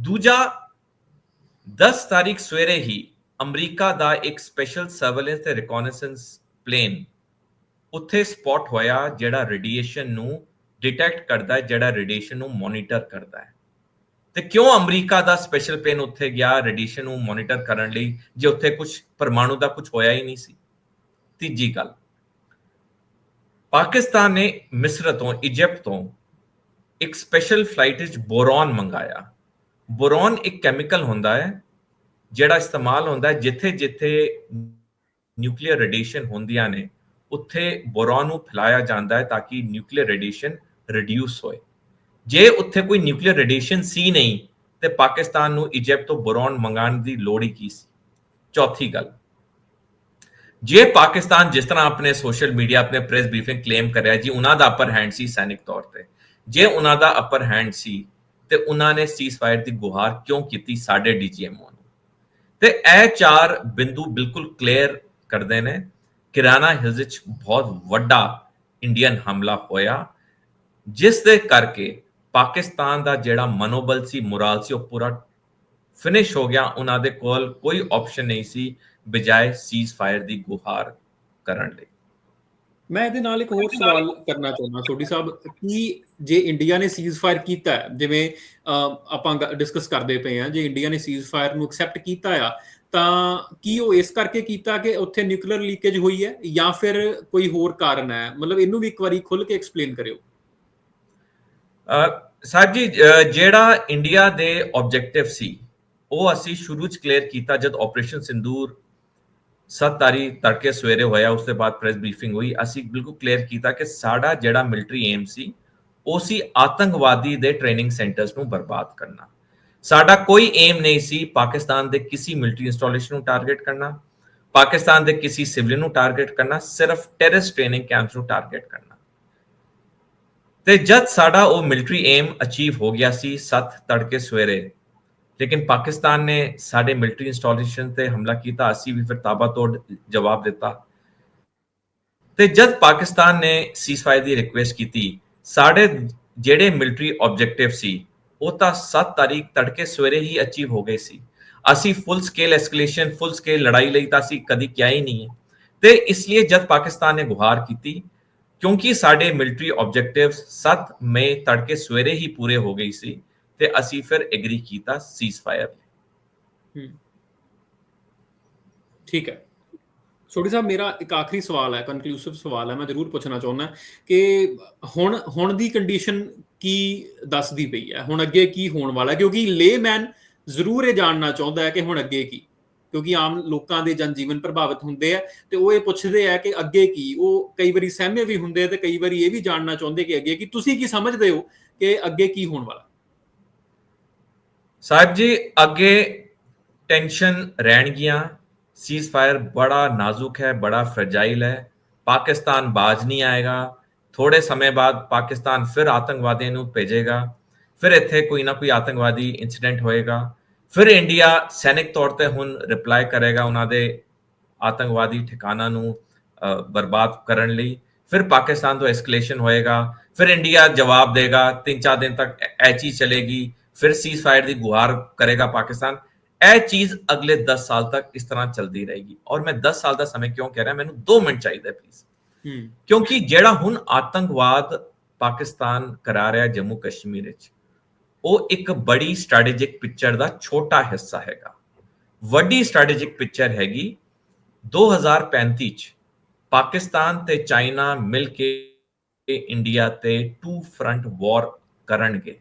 Speaker 2: ਦੂਜਾ 10 ਤਾਰੀਖ ਸਵੇਰੇ ਹੀ ਅਮਰੀਕਾ ਦਾ ਇੱਕ ਸਪੈਸ਼ਲ ਸਰਵੇਲੈਂਸ ਤੇ ਰਿਕਨੈਸੈਂਸ ਪਲੇਨ ਉੱਥੇ ਸਪੌਟ ਹੋਇਆ, ਜਿਹੜਾ ਰੇਡੀਏਸ਼ਨ ਨੂੰ ਡਿਟੈਕਟ ਕਰਦਾ ਹੈ, ਜਿਹੜਾ ਰੇਡੀਏਸ਼ਨ ਨੂੰ ਮੋਨੀਟਰ ਕਰਦਾ ਹੈ। ਤੇ ਕਿਉਂ ਅਮਰੀਕਾ ਦਾ ਸਪੈਸ਼ਲ ਪਲੇਨ ਉੱਥੇ ਗਿਆ ਰੇਡੀਏਸ਼ਨ ਨੂੰ ਮੋਨੀਟਰ ਕਰਨ ਲਈ, ਜੇ ਉੱਥੇ ਕੁਝ ਪਰਮਾਣੂ ਦਾ ਕੁਝ ਹੋਇਆ ਹੀ ਨਹੀਂ ਸੀ? ਤੀਜੀ ਗੱਲ ਪਾਕਿਸਤਾਨ ਨੇ ਮਿਸਰ ਤੋਂ ਇਜਿਪਟ ਤੋਂ ਇੱਕ ਸਪੈਸ਼ਲ ਫਲਾਈਟ ਵਿੱਚ ਬੋਰੋਨ ਮੰਗਾਇਆ। ਬੋਰੋਨ ਇੱਕ ਕੈਮੀਕਲ ਹੁੰਦਾ ਹੈ, ਜਿਹੜਾ ਇਸਤੇਮਾਲ ਹੁੰਦਾ ਹੈ ਜਿੱਥੇ ਜਿੱਥੇ ਨਿਊਕਲੀਅਰ ਰੇਡੀਏਸ਼ਨ ਹੁੰਦੀਆਂ ਨੇ, ਉੱਥੇ ਬੋਰੋਨ ਨੂੰ ਫੈਲਾਇਆ ਜਾਂਦਾ ਹੈ ਤਾਂ ਕਿ ਨਿਊਕਲੀਅਰ ਰੇਡੀਏਸ਼ਨ ਰਿਡਿਊਸ ਹੋਏ। ਜੇ ਉੱਥੇ ਕੋਈ ਨਿਊਕਲੀਅਰ ਰੇਡੀਏਸ਼ਨ ਸੀ ਨਹੀਂ, ਤੇ ਪਾਕਿਸਤਾਨ ਨੂੰ ਇਜਿਪਟ ਤੋਂ ਬੋਰੋਨ ਮੰਗਾਉਣ ਦੀ ਲੋੜ ਹੀ ਕੀ ਸੀ? ਚੌਥੀ ਗੱਲ ਜੇ ਪਾਕਿਸਤਾਨ ਜਿਸ ਤਰ੍ਹਾਂ ਆਪਣੇ ਸੋਸ਼ਲ ਮੀਡੀਆ, ਆਪਣੇ ਪ੍ਰੈਸ ਬਰੀਫਿੰਗ ਕਲੇਮ ਕਰ ਜੀ, ਉਹਨਾਂ ਦਾ ਅਪਰ ਹੈਂਡ ਸੀ ਸੈਨਿਕ ਤੌਰ ਤੇ। ਜੇ ਉਹਨਾਂ ਦਾ ਅਪਰ ਹੈਂਡ ਸੀ, ਤੇ ਉਹਨਾਂ ਨੇ ਸੀਜ਼ਫਾਇਰ ਦੀ ਗੁਹਾਰ ਕਿਉਂ ਕੀਤੀ ਸਾਡੇ ਡੀਜੀਐਮਓ ਨੂੰ? ਤੇ ਇਹ ਚਾਰ ਬਿੰਦੂ ਬਿਲਕੁਲ ਕਲੀਅਰ ਕਰਦੇ ਨੇ। ਕਿਰਾਨਾ ਹਿਲਜ਼ ਵਿੱਚ ਬਹੁਤ ਵੱਡਾ ਇੰਡੀਅਨ ਹਮਲਾ ਹੋਇਆ। ਜਿਸ ਦੇ ਕਰਕੇ ਪਾਕਿਸਤਾਨ ਦਾ ਜਿਹੜਾ ਮਨੋਬਲ ਸੀ, ਮੋਰਲ ਸੀ, ਉਹ ਪੂਰਾ ਫਿਨਿਸ਼ ਹੋ ਗਿਆ। ਉਹਨਾਂ ਦੇ ਕੋਲ ਕੋਈ ਆਪਸ਼ਨ ਨਹੀਂ ਸੀ। ਬਜਾਏ ਸੀਜ਼ਫਾਇਰ ਦੀ ਗੁਹਾਰ ਕਰਨ ਲਈ।
Speaker 1: ਮੈਂ ਇਹਦੇ ਨਾਲ ਇੱਕ ਹੋਰ ਸਵਾਲ ਕਰਨਾ ਚਾਹੁੰਦਾ ਛੋਟੀ ਸਾਹਿਬ ਕਿ ਜੇ ਇੰਡੀਆ ਨੇ ਸੀਜ਼ਫਾਇਰ ਕੀਤਾ ਜਿਵੇਂ ਆਪਾਂ ਡਿਸਕਸ ਕਰਦੇ ਪਏ ਆ ਜੇ ਇੰਡੀਆ ਨੇ ਸੀਜ਼ਫਾਇਰ ਨੂੰ ਐਕਸੈਪਟ ਕੀਤਾ ਆ ਤਾਂ ਕੀ ਉਹ ਇਸ ਕਰਕੇ ਕੀਤਾ ਕਿ ਉੱਥੇ ਨਿਊਕਲੀਅਰ ਲੀਕੇਜ ਹੋਈ ਹੈ ਜਾਂ ਫਿਰ ਕੋਈ ਹੋਰ ਕਾਰਨ ਹੈ? ਮਤਲਬ ਇਹਨੂੰ ਵੀ ਇੱਕ ਵਾਰੀ ਖੁੱਲ ਕੇ ਐਕਸਪਲੇਨ ਕਰਿਓ।
Speaker 2: ਸਾਹਿਬ ਜੀ ਜਿਹੜਾ ਇੰਡੀਆ ਦੇ ਆਬਜੈਕਟਿਵ ਸੀ ਉਹ ਅਸੀਂ ਸ਼ੁਰੂ ਚ ਕਲੀਅਰ ਕੀਤਾ ਜਦ ਆਪਰੇਸ਼ਨ ਸਿੰਦੂਰ 7 ਤਾਰੀਖ ਤੜਕੇ ਸਵੇਰੇ ਹੋਇਆ, ਉਸ ਤੋਂ ਬਾਅਦ ਪ੍ਰੈਸ ਬਰੀਫਿੰਗ ਹੋਈ। ਅਸੀਂ ਬਿਲਕੁਲ ਕਲੀਅਰ ਕੀਤਾ ਕਿ ਸਾਡਾ ਜਿਹੜਾ ਮਿਲਟਰੀ ਏਮ ਸੀ, ਉਹ ਸੀ ਆਤੰਕਵਾਦੀ ਦੇ ਟ੍ਰੇਨਿੰਗ ਸੈਂਟਰਸ ਨੂੰ ਬਰਬਾਦ ਕਰਨਾ। ਸਾਡਾ ਕੋਈ ਏਮ ਨਹੀਂ ਸੀ ਪਾਕਿਸਤਾਨ ਦੇ ਕਿਸੇ ਮਿਲਟਰੀ ਇੰਸਟਾਲੇਸ਼ਨ ਨੂੰ ਟਾਰਗੇਟ ਕਰਨਾ, ਪਾਕਿਸਤਾਨ ਦੇ ਕਿਸੇ ਸਿਵਲਿਅਨ ਨੂੰ ਟਾਰਗੇਟ ਕਰਨਾ, ਸਿਰਫ ਟੈਰਰਿਸਟ ਟ੍ਰੇਨਿੰਗ ਕੈਂਪਸ ਨੂੰ ਟਾਰਗੇਟ ਕਰਨਾ। ਤੇ ਜਦ ਸਾਡਾ ਉਹ ਮਿਲਟਰੀ ਏਮ ਅਚੀਵ ਹੋ ਗਿਆ ਸੀ 7 ਤੜਕੇ ਸਵੇਰੇ ਲੇਕਿਨ ਪਾਕਿਸਤਾਨ ਨੇ ਸਾਡੇ ਮਿਲਟਰੀ ਇੰਸਟਾਲੇਸ਼ਨ ਤੇ ਹਮਲਾ ਕੀਤਾ, ਅਸੀਂ ਵੀ ਫਿਰ ਤਾਬਾ ਤਾਬਾਤੋੜ ਜਵਾਬ ਦਿੱਤਾ। ਤੇ ਜਦ ਪਾਕਿਸਤਾਨ ਨੇ ਸੀਜ਼ਫਾਇਰ ਦੀ ਰਿਕੁਐਸਟ ਕੀਤੀ, ਸਾਡੇ ਜਿਹੜੇ ਮਿਲਟਰੀ ਆਬਜੈਕਟਿਵ ਸੀ, ਉਹ ਤਾਂ 7 ਤਾਰੀਖ ਤੜਕੇ ਸਵੇਰੇ ਹੀ ਅਚੀਵ ਹੋ ਗਏ ਸੀ। ਅਸੀਂ full scale escalation full scale ਲੜਾਈ ਲਈ ਤਾਂ ਅਸੀਂ ਕਦੀ ਕਿਹਾ ਹੀ ਨਹੀਂ ਹੈ। ਤੇ ਇਸ ਲਈ ਜਦ ਪਾਕਿਸਤਾਨ ਨੇ ਗੁਹਾਰ ਕੀਤੀ, ਕਿਉਂਕਿ ਸਾਡੇ ਮਿਲਟਰੀ ਆਬਜੈਕਟਿਵਸ 7 ਮਈ ਤੜਕੇ ਸਵੇਰੇ ਹੀ ਪੂਰੇ ਹੋ ਗਈ ਸੀ ਤੇ ਅਸੀਂ ਫਿਰ ਐਗਰੀ ਕੀਤਾ ਸੀਜ਼ਫਾਇਰ
Speaker 1: ਠੀਕ ਹੈ। ਸੋਢੀ ਸਾਹਿਬ, ਮੇਰਾ ਇੱਕ ਆਖਰੀ ਸਵਾਲ ਹੈ ਕਨਕਲੂਸਿਵ ਸਵਾਲ ਹੈ, ਮੈਂ ਜ਼ਰੂਰ ਪੁੱਛਣਾ ਚਾਹੁੰਦਾ ਕਿ ਹੁਣ ਹੁਣ ਦੀ ਕੰਡੀਸ਼ਨ ਕੀ ਦੱਸਦੀ ਪਈ ਹੈ? ਹੁਣ ਅੱਗੇ ਕੀ ਹੋਣ ਵਾਲਾ ਕਿਉਂਕਿ ਲੇਮੈਨ ਜ਼ਰੂਰ ਇਹ ਜਾਣਨਾ ਚਾਹੁੰਦਾ ਹੈ ਕਿ ਹੁਣ ਅੱਗੇ ਕੀ। ਕਿਉਂਕਿ ਆਮ ਲੋਕਾਂ ਦੇ ਜਨਜੀਵਨ ਪ੍ਰਭਾਵਿਤ ਹੁੰਦੇ ਆ ਤੇ ਉਹ ਇਹ ਪੁੱਛਦੇ ਆ ਕਿ ਅੱਗੇ ਕੀ। ਉਹ ਕਈ ਵਾਰੀ ਸਹਿਮੇ ਵੀ ਹੁੰਦੇ ਆ ਤੇ ਕਈ ਵਾਰੀ ਇਹ ਵੀ ਜਾਣਨਾ ਚਾਹੁੰਦੇ ਕਿ ਅੱਗੇ ਕੀ। ਤੁਸੀਂ ਕੀ ਸਮਝਦੇ ਹੋ ਕਿ ਅੱਗੇ ਕੀ ਹੋਣ ਵਾਲਾ?
Speaker 2: ਸਾਹਿਬ ਜੀ, ਅੱਗੇ ਟੈਨਸ਼ਨ ਰਹਿਣਗੀਆਂ। ਸੀਜ਼ਫਾਇਰ ਬੜਾ ਨਾਜ਼ੁਕ ਹੈ, ਬੜਾ ਫਰਜਾਈਲ ਹੈ। ਪਾਕਿਸਤਾਨ ਬਾਜ ਨਹੀਂ ਆਏਗਾ। ਥੋੜੇ ਸਮੇਂ ਬਾਅਦ ਪਾਕਿਸਤਾਨ ਫਿਰ ਆਤੰਕਵਾਦੀਆਂ ਨੂੰ ਭੇਜੇਗਾ। ਫਿਰ ਇੱਥੇ ਕੋਈ ਨਾ ਕੋਈ ਆਤੰਕਵਾਦੀ ਇਨਸੀਡੈਂਟ ਹੋਏਗਾ। ਫਿਰ ਇੰਡੀਆ ਸੈਨਿਕ ਤੌਰ ਤੇ ਹੁਣ ਰਿਪਲਾਈ ਕਰੇਗਾ ਉਹਨਾਂ ਦੇ ਆਤੰਕਵਾਦੀ ਠਿਕਾਣਾ ਨੂੰ ਬਰਬਾਦ ਕਰਨ ਲਈ। ਫਿਰ ਪਾਕਿਸਤਾਨ ਤੋਂ ਐਸਕੇਲੇਸ਼ਨ ਹੋਏਗਾ। ਫਿਰ ਇੰਡੀਆ ਜਵਾਬ ਦੇਗਾ। ਤਿੰਨ ਚਾਰ ਦਿਨ ਤੱਕ ਇਹ ਚੀਜ਼ ਚਲੇਗੀ। ਫਿਰ ਸੀਜ਼ਫਾਇਰ ਦੀ ਗੁਹਾਰ ਕਰੇਗਾ ਪਾਕਿਸਤਾਨ। ਇਹ ਚੀਜ਼ ਅਗਲੇ 10 ਸਾਲ ਤੱਕ ਇਸ ਤਰ੍ਹਾਂ ਚੱਲਦੀ ਰਹੇਗੀ। ਔਰ ਮੈਂ 10 ਸਾਲ ਦਾ ਸਮੇਂ ਕਿਉਂ ਕਹਿ ਰਿਹਾ? ਮੈਨੂੰ 2 ਮਿੰਟ ਚਾਹੀਦਾ ਪਲੀਜ਼ ਕਿਉਂਕਿ ਜਿਹੜਾ ਹੁਣ ਆਤੰਕਵਾਦ ਪਾਕਿਸਤਾਨ ਕਰਾ ਰਿਹਾ ਜੰਮੂ ਕਸ਼ਮੀਰ ਵਿੱਚ ਉਹ ਇੱਕ ਬੜੀ ਸਟ੍ਰੈਟੇਜਿਕ ਪਿਕਚਰ ਦਾ ਛੋਟਾ ਹਿੱਸਾ ਹੈਗਾ। ਵੱਡੀ ਸਟ੍ਰੈਟੇਜਿਕ ਪਿਕਚਰ ਹੈਗੀ 2035 ਚ ਪਾਕਿਸਤਾਨ ਤੇ ਚਾਈਨਾ ਮਿਲ ਕੇ ਇੰਡੀਆ ਤੇ ਟੂ ਫਰੰਟ ਵਾਰ ਕਰਨਗੇ।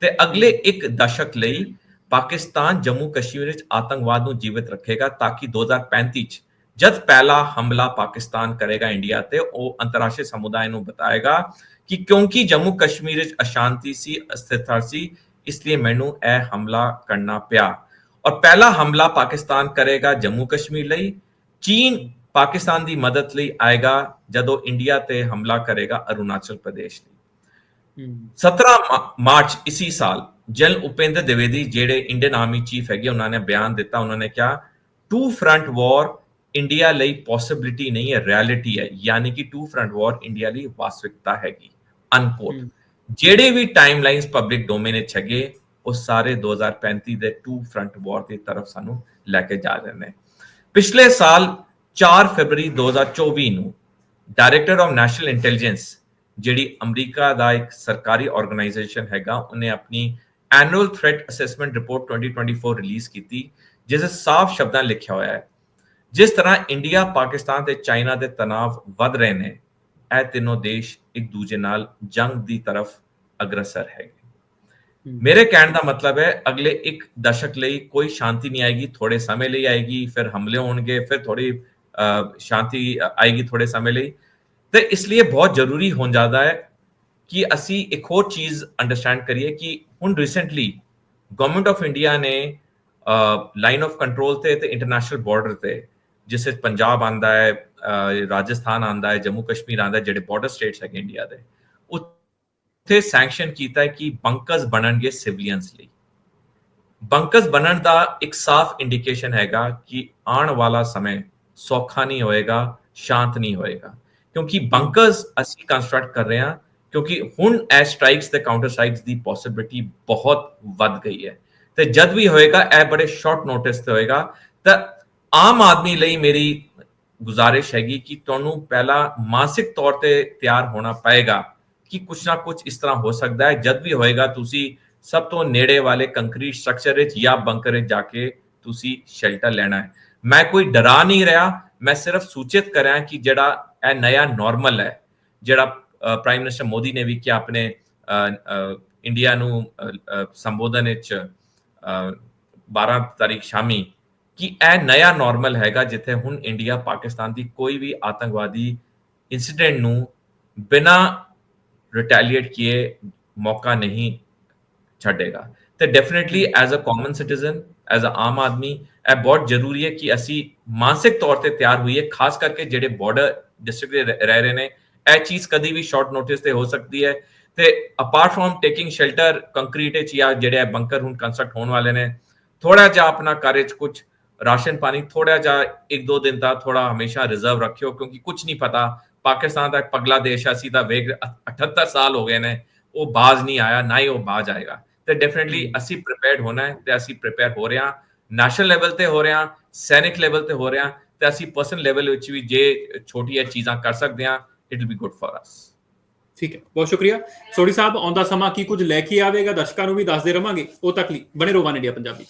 Speaker 2: ਤੇ ਅਗਲੇ ਇੱਕ ਦਸ਼ਕ ਲਈ ਪਾਕਿਸਤਾਨ ਜੰਮੂ ਕਸ਼ਮੀਰ ਵਿੱਚ ਆਤੰਕਵਾਦ ਨੂੰ ਜੀਵਿਤ ਰੱਖੇਗਾ ਤਾਂ ਕਿ 2035 ਚ ਜਦ ਪਹਿਲਾ ਹਮਲਾ ਪਾਕਿਸਤਾਨ ਕਰੇਗਾ ਇੰਡੀਆ ਤੇ, ਉਹ ਅੰਤਰਰਾਸ਼ਟਰੀ ਸਮੁਦਾਇ ਨੂੰ ਬਤਾਏਗਾ ਕਿ ਕਿਉਂਕਿ ਜੰਮੂ ਕਸ਼ਮੀਰ ਵਿੱਚ ਅਸ਼ਾਂਤੀ ਸੀ, ਅਸਥਿਰਤਾ ਸੀ, ਇਸ ਲਈ ਮੈਨੂੰ ਇਹ ਹਮਲਾ ਕਰਨਾ ਪਿਆ। ਔਰ ਪਹਿਲਾ ਹਮਲਾ ਪਾਕਿਸਤਾਨ ਕਰੇਗਾ ਜੰਮੂ ਕਸ਼ਮੀਰ ਲਈ, ਚੀਨ ਪਾਕਿਸਤਾਨ ਦੀ ਮਦਦ ਲਈ ਆਏਗਾ ਜਦੋਂ ਇੰਡੀਆ ਤੇ ਹਮਲਾ ਕਰੇਗਾ ਅਰੁਣਾਚਲ ਪ੍ਰਦੇਸ਼ ਲਈ। 17 ਮਾਰਚ ਇਸੀ ਸਾਲ ਜਲ ਉਪੇਂਦਰ ਦਿਵੇਦੀ ਜਿਹੜੇ ਇੰਡੀਅਨ ਆਰਮੀ ਚੀਫ ਹੈਗੇ ਉਹਨਾਂ ਨੇ ਬਿਆਨ ਦਿੱਤਾ ਉਹਨਾਂ ਨੇ ਕਿਹਾ ਟੂ ਫਰੰਟ ਵਾਰ ਇੰਡੀਆ ਲਈ ਪੋਸਿਬਿਲਿਟੀ ਨਹੀਂ ਹੈ ਰਿਐਲਿਟੀ ਹੈ ਯਾਨੀ ਕਿ ਟੂ ਫਰੰਟ ਵਾਰ ਇੰਡੀਆ ਲਈ ਵਾਸਤਵਿਕਤਾ ਹੈਗੀ ਅਨਕੋਟ ਜਿਹੜੇ ਵੀ ਟਾਈਮਲਾਈਨਸ ਪਬਲਿਕ ਡੋਮੇਨ ਵਿੱਚ ਹੈਗੇ ਉਹ ਸਾਰੇ 2035 ਦੇ ਟੂ ਫਰੰਟ ਵਾਰ ਦੀ ਤਰਫ ਸਾਨੂੰ ਲੈ ਕੇ ਜਾ ਰਹੇ ਨੇ। ਪਿਛਲੇ ਸਾਲ 4 ਫਰਵਰੀ 2024 ਨੂੰ ਡਾਇਰੈਕਟਰ ਆਫ ਨੈਸ਼ਨਲ ਇੰਟੈਲੀਜੈਂਸ ਜਿਹੜੀ ਅਮਰੀਕਾ ਦਾ ਇੱਕ ਸਰਕਾਰੀ ਆਰਗੇਨਾਈਜੇਸ਼ਨ ਹੈਗਾ ਉਹਨੇ ਆਪਣੀ annual threat assessment report 2024 release ਕੀਤੀ ਜਿਸ ਵਿੱਚ ਸਾਫ਼ ਸ਼ਬਦਾਂ ਲਿਖਿਆ ਹੋਇਆ ਹੈ। ਜਿਸ ਤਰ੍ਹਾਂ ਇੰਡੀਆ ਪਾਕਿਸਤਾਨ ਤੇ ਚਾਈਨਾ ਦੇ ਤਣਾਅ ਵੱਧ ਰਹੇ ਨੇ ਇਹ ਤਿੰਨੋਂ ਦੇਸ਼ ਇੱਕ ਦੂਜੇ ਨਾਲ ਜੰਗ ਦੀ ਤਰਫ ਅਗਰਸਰ ਹੈਗੇ। ਮੇਰੇ ਕਹਿਣ ਦਾ ਮਤਲਬ ਹੈ ਅਗਲੇ ਇੱਕ ਦਸ਼ਕ ਲਈ ਕੋਈ ਸ਼ਾਂਤੀ ਨਹੀਂ ਆਏਗੀ ਥੋੜੇ ਸਮੇਂ ਲਈ ਆਏਗੀ ਫਿਰ ਹਮਲੇ ਹੋਣਗੇ ਫਿਰ ਥੋੜੀ ਸ਼ਾਂਤੀ ਆਏਗੀ ਥੋੜੇ ਸਮੇਂ ਲਈ। ਤੇ ਇਸ ਲਈ ਬਹੁਤ ਜ਼ਰੂਰੀ ਹੋ ਜਾਂਦਾ ਹੈ ਕਿ ਅਸੀਂ ਇੱਕ ਹੋਰ ਚੀਜ਼ ਅੰਡਰਸਟੈਂਡ ਕਰੀਏ ਕਿ ਹੁਣ ਰੀਸੈਂਟਲੀ ਗਵਰਨਮੈਂਟ ਆਫ ਇੰਡੀਆ ਨੇ ਲਾਈਨ ਆਫ ਕੰਟਰੋਲ ਤੇ ਤੇ ਇੰਟਰਨੈਸ਼ਨਲ ਬਾਰਡਰ ਤੇ ਜਿਸ ਵਿੱਚ ਪੰਜਾਬ ਆਂਦਾ ਹੈ ਰਾਜਸਥਾਨ ਆਂਦਾ ਹੈ, ਜੰਮੂ ਕਸ਼ਮੀਰ ਆਂਦਾ ਜਿਹੜੇ ਬਾਰਡਰ ਸਟੇਟਸ ਹੈਗੇ ਇੰਡੀਆ ਦੇ, ਉੱਥੇ ਸੈਂਕਸ਼ਨ ਕੀਤਾ ਹੈ ਕਿ ਬੰਕਰਸ ਬਣਨਗੇ ਸਿਵਲੀਅਨਸ ਲਈ। ਬੰਕਰਸ ਬਣਨ ਦਾ ਇੱਕ ਸਾਫ਼ ਇੰਡੀਕੇਸ਼ਨ ਹੈਗਾ ਕਿ ਆਉਣ ਵਾਲਾ ਸਮੇਂ ਸੌਖਾ ਨਹੀਂ ਹੋਏਗਾ, ਸ਼ਾਂਤ ਨਹੀਂ ਹੋਏਗਾ। ਕਿਉਂਕਿ ਬੰਕਰਸ ਅਸੀਂ ਕੰਸਟਰਕਟ ਕਰ ਰਹੇ ਹਾਂ, ਕਿਉਂਕਿ ਹੁਣ ਐ ਸਟ੍ਰਾਈਕਸ ਤੇ ਕਾਊਂਟਰ ਸਟ੍ਰਾਈਕਸ ਦੀ ਪੋਸਿਬਿਲਿਟੀ ਬਹੁਤ ਵੱਧ ਗਈ ਹੈ। ਤੇ ਜਦ ਵੀ ਹੋਏਗਾ, ਇਹ ਬੜੇ ਸ਼ਾਰਟ ਨੋਟਿਸ ਤੇ ਹੋਏਗਾ। ਤਾਂ ਆਮ ਆਦਮੀ ਲਈ ਮੇਰੀ ਗੁਜ਼ਾਰਿਸ਼ ਹੈਗੀ ਕਿ ਤੁਹਾਨੂੰ ਪਹਿਲਾਂ ਮਾਨਸਿਕ ਤੌਰ ਤੇ ਤਿਆਰ ਹੋਣਾ ਪਏਗਾ ਕਿ ਕੁਛ ਨਾ ਕੁਛ ਇਸ ਤਰ੍ਹਾਂ ਹੋ ਸਕਦਾ ਹੈ। ਜਦ ਵੀ ਹੋਏਗਾ, ਤੁਸੀਂ ਸਭ ਤੋਂ ਨੇੜੇ ਵਾਲੇ ਕੰਕਰੀਟ ਸਟਰਕਚਰ ਵਿੱਚ ਜਾਂ ਬੰਕਰ ਵਿੱਚ ਜਾ ਕੇ ਤੁਸੀਂ ਸ਼ੈਲਟਰ ਲੈਣਾ ਹੈ। ਮੈਂ ਕੋਈ ਡਰਾ ਨਹੀਂ ਰਿਹਾ, ਮੈਂ ਸਿਰਫ ਸੂਚਿਤ ਕਰ ਕਿ ਜਿਹੜਾ ਇਹ ਨਇਆ ਨਾਰਮਲ ਹੈ। ਜਿਹੜਾ ਪ੍ਰਾਈਮ ਮਿਨਿਸਟਰ ਮੋਦੀ ਨੇ ਵੀ ਕਿਹਾ ਆਪਣੇ ਇੰਡੀਆ ਨੂੰ ਸੰਬੋਧਨ ਵਿੱਚ 12 ਤਾਰੀਖ ਸ਼ਾਮੀ ਕਿ ਇਹ ਨਇਆ ਨਾਰਮਲ ਹੈਗਾ ਜਿੱਥੇ ਹੁਣ ਇੰਡੀਆ ਪਾਕਿਸਤਾਨ ਦੀ ਕੋਈ ਵੀ ਆਤੰਕਵਾਦੀ ਇਨਸੀਡੈਂਟ ਨੂੰ ਬਿਨਾ ਰਿਟੈਲੀਏਟ ਕੀਏ ਮੌਕਾ ਨਹੀਂ ਛੱਡੇਗਾ। ਤੇ definitely as a common citizen as a ਆਮ ਆਦਮੀ, ਇਹ ਬਹੁਤ ਜ਼ਰੂਰੀ ਹੈ ਕਿ ਅਸੀਂ ਮਾਨਸਿਕ ਤੌਰ ਤੇ ਤਿਆਰ ਹੋਈਏ, ਖਾਸ ਕਰਕੇ ਜਿਹੜੇ ਬਾਰਡਰ ਡਿਸਟ੍ਰਿਕਟ ਦੇ ਰਹਿ, ਰਹੇ ਨੇ, ਇਹ ਚੀਜ਼ ਕਦੀ ਵੀ ਸ਼ਾਰਟ ਨੋਟਿਸ ਤੇ ਹੋ ਸਕਦੀ ਹੈ। ਤੇ apart from taking shelter concrete ਚ ਜਾਂ ਜਿਹੜੇ ਬੰਕਰ ਹੁਣ ਕੰਸਟਰਕਟ ਹੋਣ ਵਾਲੇ ਨੇ ਥੋੜਾ ਜਿਹਾ ਆਪਣਾ ਘਰ ਚ ਕੁਝ ਰਾਸ਼ਨ ਪਾਣੀ ਥੋੜਾ ਜਿਹਾ ਇੱਕ ਦੋ ਦਿਨ ਦਾ ਥੋੜਾ ਹਮੇਸ਼ਾ ਰਿਜ਼ਰਵ ਰੱਖਿਓ, ਕਿਉਂਕਿ ਕੁਝ ਨਹੀਂ ਪਤਾ। ਪਾਕਿਸਤਾਨ ਦਾ ਇੱਕ ਪਗਲਾ ਦੇਸ਼ ਹੈ, ਅਸੀਂ ਤਾਂ ਵੇਖ 78 ਸਾਲ ਹੋ ਗਏ ਨੇ, ਉਹ ਬਾਜ਼ ਨਹੀਂ ਆਇਆ, ਨਾ ਹੀ ਉਹ ਬਾਜ਼ ਆਏਗਾ। ਤੇ ਡੈਫੀਨਿਟਲੀ ਅਸੀਂ ਪ੍ਰਿਪੇਅਰਡ ਹੋਣਾ ਹੈ ਤੇ ਅਸੀਂ ਪ੍ਰਿਪੇਅਰ ਹੋ ਰਹੇ ਹਾਂ। ਨੈਸ਼ਨਲ ਲੈਵਲ ਤੇ ਹੋ ਰਹੇ ਹਾਂ ਸੈਨਿਕ ਲੈਵਲ ਤੇ ਹੋ ਰਹੇ ਹਾਂ ਤੇ ਅਸੀਂ ਪਰਸਨਲ ਲੈਵਲ ਵਿੱਚ ਵੀ ਜੇ ਛੋਟੀਆਂ ਚੀਜ਼ਾਂ ਕਰ ਸਕਦੇ ਹਾਂ it will be good for us
Speaker 1: ਠੀਕ ਹੈ ਬਹੁਤ ਸ਼ੁਕਰੀਆ। ਸੋਢੀ ਸਾਹਿਬ ਆਉਂਦਾ ਸਮਾਂ ਕੀ ਕੁਝ ਲੈ ਕੇ ਆਵੇਗਾ? ਦਰਸ਼ਕਾਂ ਨੂੰ ਵੀ ਦੱਸਦੇ ਰਵਾਂਗੇ। ਉਹ ਤੱਕ ਲਈ ਬਣੇ ਰਹੋ ਵਨ ਇੰਡੀਆ ਪੰਜਾਬੀ।